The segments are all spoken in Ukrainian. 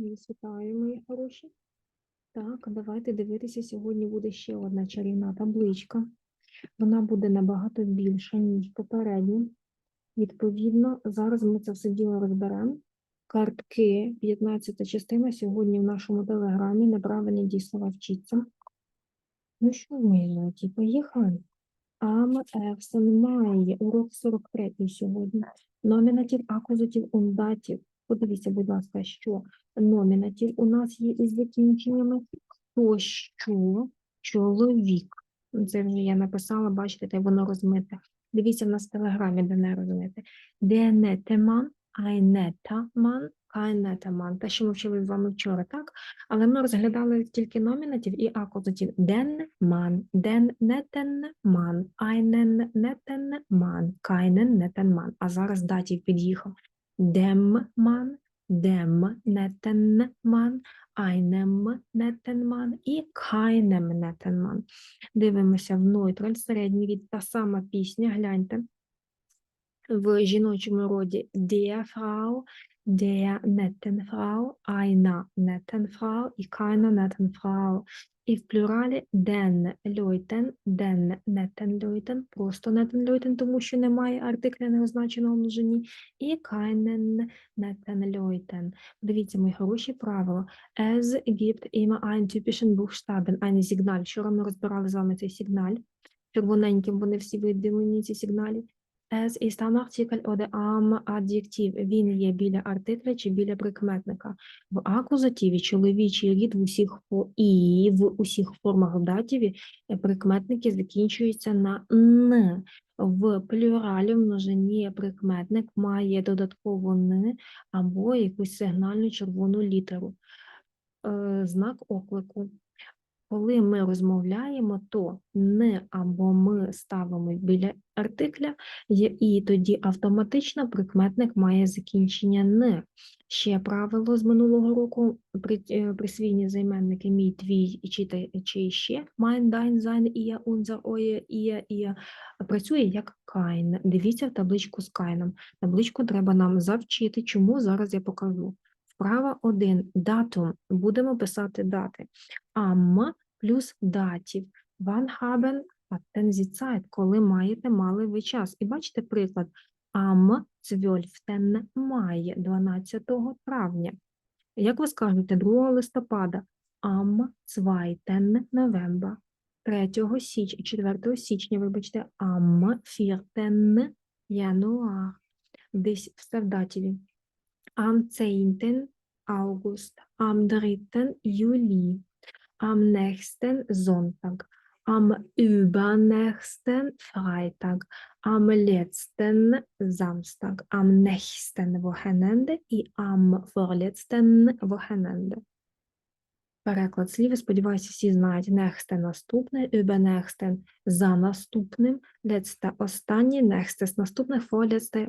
Вітаю, мої хороші. Так, давайте дивитися. Сьогодні буде ще одна чарівна табличка. Вона буде набагато більша, ніж попередня. Відповідно, зараз ми це все діло розберемо. Картки, 15 частина, сьогодні в нашому телеграмі неправильні дійслова вчиться. Ну що, мої золоті, поїхали. Ам, Евсен, має, урок 43 сьогодні. Номінатив, акузатив, ундатів. Подивіться, будь ласка, що номінатив у нас є із закінченнями. То що чоловік. Ну, Це вже я написала, бачите, й воно розмите. Дивіться, в нас в телеграмі, де не розумієте. Де не теман, ай не таман, кай не таман. Те, що ми вчили з вами вчора, так? Але ми розглядали тільки номінатив і акузатив. Ден ман, ден нетен ман, кайнен нетен. А зараз датів під'їхав. Дем Демнетенман, дем нетен айнем нетен і кайнем нетен ман. Дивимося в нойтраль, середній від та сама пісня, гляньте. В жіночому роді Frau, der netten Frau, einer netten Frau і keiner netten Frau. І в плюралі den Leuten, den netten Leuten, просто netten Leuten, тому що немає артикля неозначеного в множині, і keinen netten Leuten. Дивіться, мої хороші правила. Es gibt immer einen typischen Buchstaben, einen Signal. Вчора ми розбирали з вами цей сигналь. Червоненьким вони всі виділені, ці сигналі. Es ist am Artikel oder am адjектив. Він є біля артикля чи біля прикметника. В акузативі чоловічий рід в усіх і в усіх формах в датіві прикметники закінчуються на н. В плюралі множині прикметник має додатково н або якусь сигнальну червону літеру. Е, Знак оклику. Коли ми розмовляємо, то не або ми ставимо біля артикля, і тоді автоматично прикметник має закінчення не. Ще правило з минулого року е, присвійні займенники мій, твій і чи, те- чи ще mein, dein, sein, ihr, unser, euer, ihr, ihr працює як кайн. Дивіться в табличку з кайном. Табличку треба нам завчити, чому зараз я покажу. Вправа 1. Датум. Будемо писати дати. Am плюс датів. Wann haben hatten Sie? Коли маєте, мали ви час. І бачите приклад. Am 12 має 12 травня. Як ви скажете, 2 листопада? Am 2 новембра. 3 січня, 4 січня, вибачте, am 4 януар. Десь в датіві. Am 10 August, am 3 Juli, am nächsten Sonntag, am übernächsten Freitag, am letzten Samstag, am nächsten Wochenende і am vorletzten Wochenende. Переклад слів, сподіваюся, всі знають нехсте наступне, übernächsten за наступним, letzte останнє, nächstes наступне, vorletzte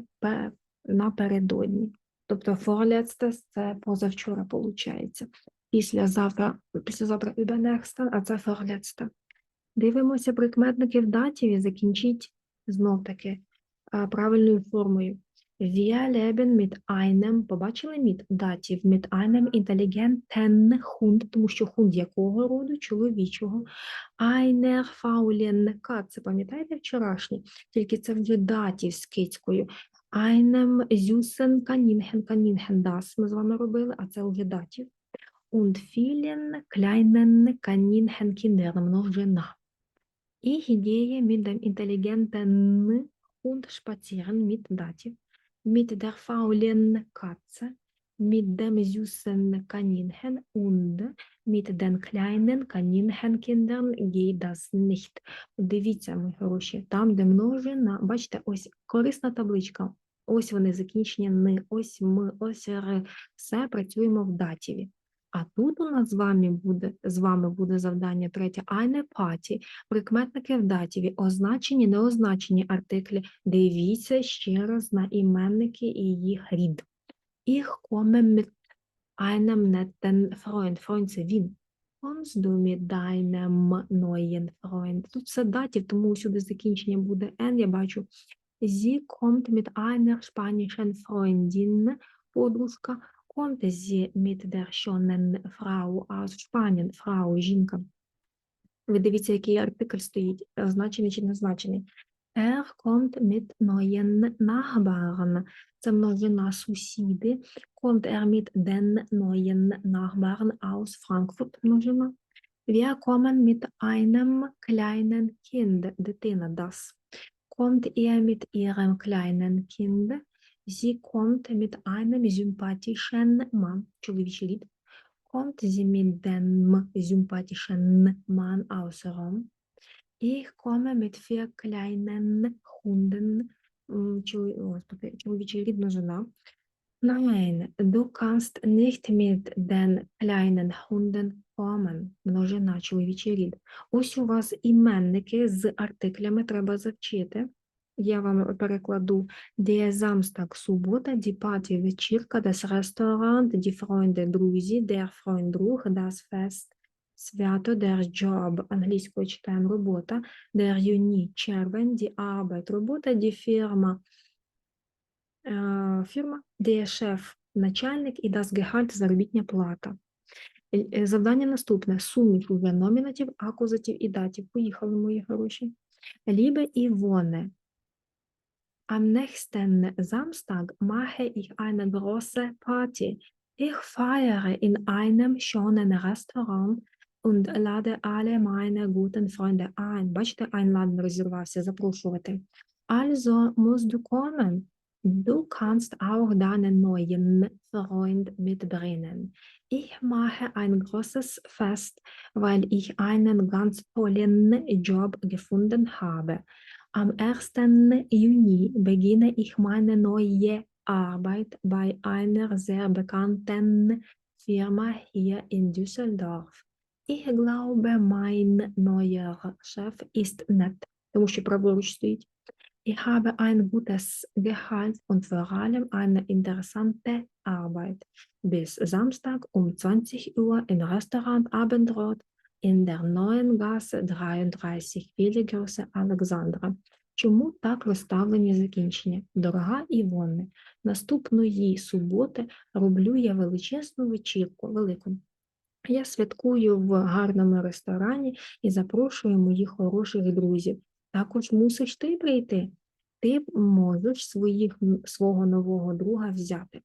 напередодні. Тобто vorletzte – це позавчора, виходить. Післязавтра, післязавтра übernächsten, а це vorletzte. Дивимося прикметники в датіві, закінчіть знов-таки правильною формою. Wir leben mit einem, побачили mit датів, mit einem intelligenten Hund, тому що хунд якого роду? Чоловічого. Einer faulen Kat, це пам'ятаєте вчорашнє? Тільки це вже датів з кицькою. Einem süßen Kaninchen, Kaninchen das ми з вами робили, а це вже датів. Und vielen kleinen Kaninchen Kindern, множина. Ich gehe mit dem intelligenten Hund spazieren mit Dativ, mit der faulen Katze, mit dem süßen Kaninchen und mit den kleinen Kaninchenкindern geht das nicht. Дивіться, мої хороші, там, де множина, бачите, ось корисна табличка. Ось вони закінчення ни, ось ми, ось р. Все працюємо в датіві. А тут у нас з вами буде, з вами буде завдання третє Party. Прикметники в датіві, означені, неозначені артиклі. Дивіться ще раз на іменники і їх рід. Ich komme mit einem netten це він. Kommst du mit deinem? Тут все датів, тому усюди закінчення буде N, я бачу. Sie kommt mit einer spanischen Freundin, подружка, konnte sie mit der schönen Frau aus Spanien, Frau, жінка. Ви дивіться, який артикль стоїть, е, значений чи незначений. Er kommt mit neuen Nachbarn. Це множина сусіди. Kommt er mit den neuen Nachbarn aus Frankfurt, множина. Wir kommen mit einem kleinen Kind, дитина, das. Kommt ihr mit ihrem kleinen Kind? Sie kommt mit einem sympathischen Mann, чоловічий рід. Kommt sie mit dem sympathischen Mann aus Rom? Ich komme mit vier kleinen Hunden. Чоловічий рід множина. Nein, du kannst nicht mit den kleinen Hunden kommen. Множина, чоловічий рід. Ось у вас іменники з артиклями треба завчити. Я вам перекладу Der Samstag, субота, die Party, вечірка, das Restaurant, die Freunde, друзі, der Freund, друг, das Fest, свято, der Job, англійською читаємо робота, der Juni, червень, die Arbeit, робота, die Firma, е, фірма, der Chef, начальник і das Gehalt, заробітня плата. Е, е, Завдання наступне. Суміш уже номінатив, акузатив і датів. Поїхали, мої хороші. Liebe Yvonne, am nächsten Samstag mache ich eine große Party. Ich feiere in einem schönen Restaurant und lade alle meine guten Freunde ein. Бачите, einladen розірвався, запрошувати. Also musst du kommen. Du kannst auch deinen neuen Freund mitbringen. Ich mache ein großes Fest, weil ich einen ganz tollen Job gefunden habe. Am 1. Juni beginne ich meine neue Arbeit bei einer sehr bekannten Firma hier in Düsseldorf. Ich glaube, mein neuer Chef ist nett, тому що праворуч стоїть. Ich habe ein gutes Gehalt und vor allem eine interessante Arbeit. Bis Samstag um 20 Uhr im Restaurant Abendrot in der neuen Gasse 33. Viele Grüße, Alexandra. Чому так розставлені закінчення? Дорога Івонне, наступної суботи роблю я величезну вечірку, велику. Я святкую в гарному ресторані і запрошую моїх хороших друзів. Також мусиш ти прийти. Ти можеш своїх, свого нового друга взяти.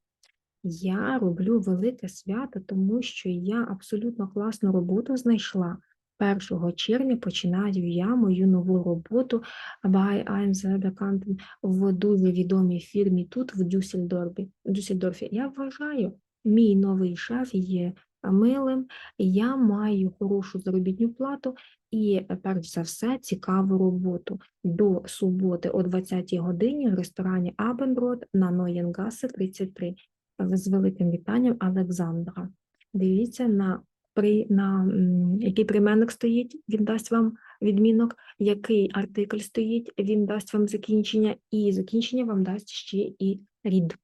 Я роблю велике свято, тому що я абсолютно класну роботу знайшла. 1 червня починаю я мою нову роботу einem sehr bekannten в дуже відомій фірмі тут, в Дюссельдорфі. Дюссельдорфі. Я вважаю, мій новий шеф є милим, я маю хорошу заробітну плату і, перш за все, цікаву роботу. До суботи о 20-й годині в ресторані Абенброд на Ноєнгасе 33. З великим вітанням Олександра. Дивіться на при на який прийменник стоїть, він дасть вам відмінок, який артикль стоїть, він дасть вам закінчення, і закінчення вам дасть ще і рід.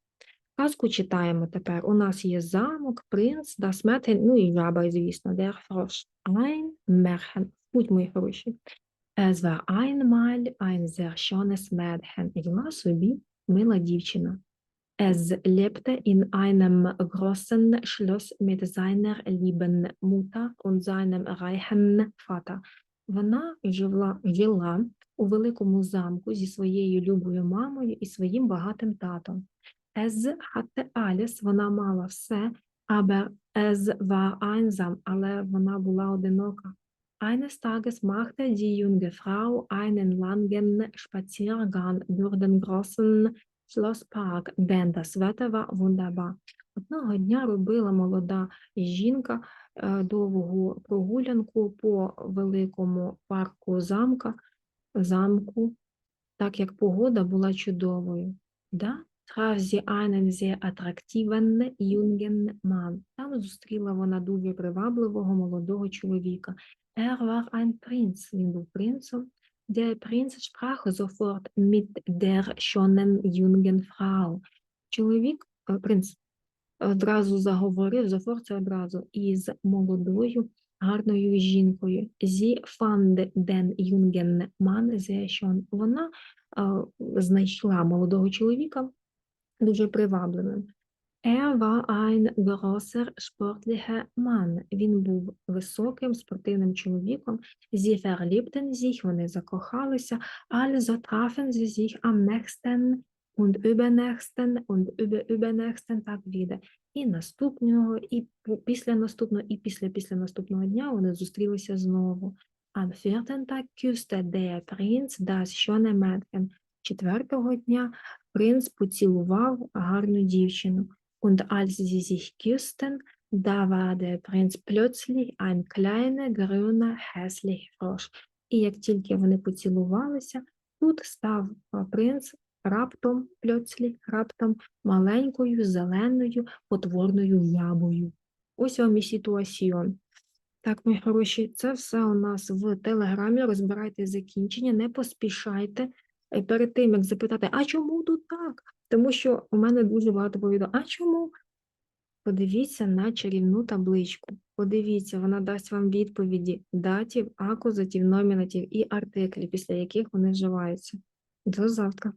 Казку читаємо тепер. У нас є замок, принц, das Mädchen, ну і жаба, звісно, der Frosch. Ein Märchen. Будь мої хороші. Es war einmal ein sehr schönes Mädchen. Була собі мила дівчина. Es lebte in einem großen Schloss mit seiner lieben Mutter und seinem reichen Vater. Вона жила, жила у великому замку зі своєю любою мамою і своїм багатим татом. Es hatte alles, вона мала все, aber es war einsam, але вона була одинока. Eines Tages machte die junge Frau einen langen Spaziergang durch den großen Schlosspark, denn das Wetter war. Одного дня робила молода жінка е, довгу прогулянку по великому парку замка, замку, так як погода була чудовою. Да? traf sie einen sehr attraktiven. Там зустріла вона дуже привабливого молодого чоловіка. War ein Prinz, він був принцем. Der Prinz sprach sofort mit der schönen jungen Frau. Чоловік, е, принц, одразу заговорив, sofort це одразу, із молодою гарною жінкою. Sie fand den jungen Mann sehr schön. Вона е, знайшла молодого чоловіка дуже привабливим. Er war ein großer sportlicher Mann. Він був високим спортивним чоловіком. Sie verliebten sich, вони закохалися. Also trafen sie sich am nächsten und übernächsten und über übernächsten Tag wieder. І наступного, і після наступного, і після після наступного дня вони зустрілися знову. Am vierten Tag küsste der Prinz das schöne Mädchen. Четвертого дня принц поцілував гарну дівчину. Und als sie sich küssten, da war der Prinz plötzlich ein kleiner, grüner, hässlicher Frosch. І як тільки вони поцілувалися, тут став принц раптом, plötzlich, раптом маленькою, зеленою, потворною жабою. Ось вам і ситуаціон. Так, мої хороші, це все у нас в телеграмі. Розбирайте закінчення, не поспішайте. Е, Перед тим, як запитати, а чому тут так? Тому що у мене дуже багато повідомлень. А чому? Подивіться на чарівну табличку. Подивіться, вона дасть вам відповіді датів, акузатів, номінатів і артиклів, після яких вони вживаються. До завтра.